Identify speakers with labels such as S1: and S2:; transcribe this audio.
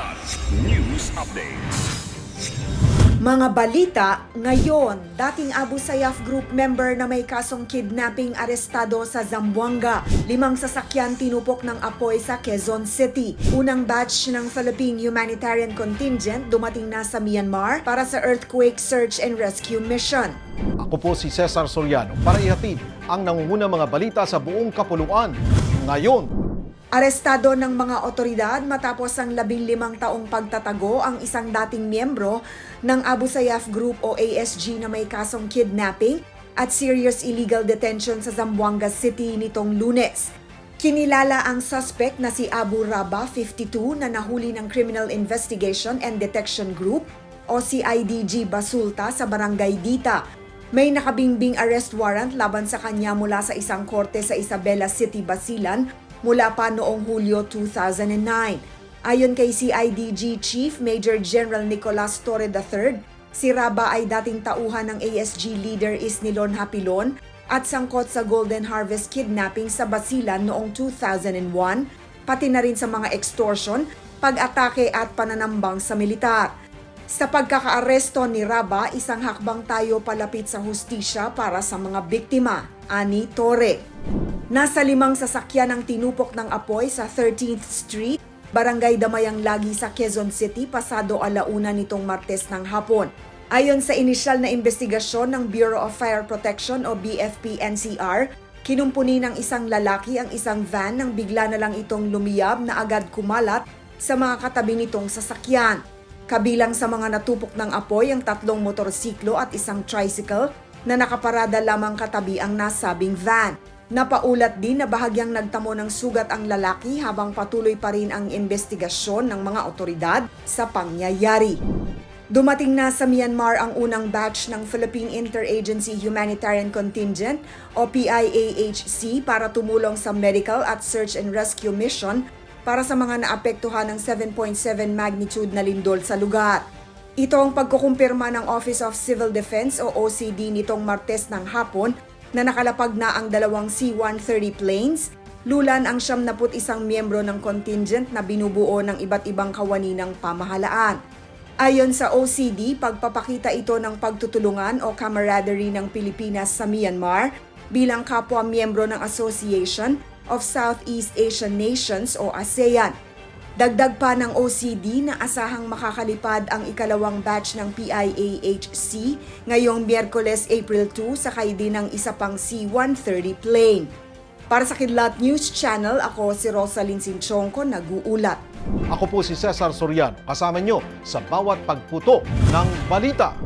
S1: Kilat News Updates.
S2: Mga balita ngayon, dating Abu Sayyaf Group member na may kasong kidnapping arestado sa Zamboanga. Limang sasakyan tinupok ng apoy sa Quezon City. Unang batch ng Philippine Humanitarian Contingent dumating na sa Myanmar para sa earthquake search and rescue mission.
S3: Ako po si Cesar Soriano para ihatid ang nangungunang mga balita sa buong kapuluan. Ngayon,
S2: Arestado ng mga otoridad matapos ang labing limang taong pagtatago ang isang dating miyembro ng Abu Sayyaf Group o ASG na may kasong kidnapping at serious illegal detention sa Zamboanga City nitong lunes. Kinilala ang suspect na si Abu Raba, 52, na nahuli ng Criminal Investigation and Detection Group o CIDG Basulta sa Barangay Dita. May nakabingbing arrest warrant laban sa kanya mula sa isang korte sa Isabela City, Basilan mula pa noong Hulyo 2009. Ayon kay CIDG Chief Major General Nicolas Torre III, si Raba ay dating tauhan ng ASG leader Isnilon Hapilon at sangkot sa Golden Harvest kidnapping sa Basilan noong 2001, pati na rin sa mga extortion, pag-atake at pananambang sa militar. Sa pagkakaaresto ni Raba, isang hakbang tayo palapit sa hustisya para sa mga biktima, ani Torre. Nasa limang sasakyan ang tinupok ng apoy sa 13th Street, Barangay Damayang Lagi sa Quezon City pasado alauna nitong Martes ng hapon. Ayon sa inisyal na investigasyon ng Bureau of Fire Protection o BFP-NCR, kinumpuni ng isang lalaki ang isang van nang bigla na lang itong lumiyab na agad kumalat sa mga katabi nitong sasakyan. Kabilang sa mga natupok ng apoy ang tatlong motorsiklo at isang tricycle na nakaparada lamang katabi ang nasabing van. Napaulat din na bahagyang nagtamo ng sugat ang lalaki habang patuloy pa rin ang investigasyon ng mga otoridad sa pangyayari. Dumating na sa Myanmar ang unang batch ng Philippine Interagency Humanitarian Contingent o PIAHC para tumulong sa medical at search and rescue mission para sa mga naapektuhan ng 7.7 magnitude na lindol sa lugar. Ito ang pagkukumpirma ng Office of Civil Defense o OCD nitong Martes ng hapon na nakalapag na ang dalawang C-130 planes, lulan ang 71 miyembro ng contingent na binubuo ng iba't ibang kawani ng pamahalaan. Ayon sa OCD, pagpapakita ito ng pagtutulungan o camaraderie ng Pilipinas sa Myanmar bilang kapwa miyembro ng Association of Southeast Asian Nations o ASEAN. Dagdag pa ng OCD na asahang makakalipad ang ikalawang batch ng PIAHC ngayong Miyerkules April 2 sakay din ng isa pang C-130 plane. Para sa Kidlat News Channel, ako si Rosalyn Sinchonko, nag-uulat.
S3: ako po si Cesar Soriano kasama nyo sa bawat pagputo ng balita.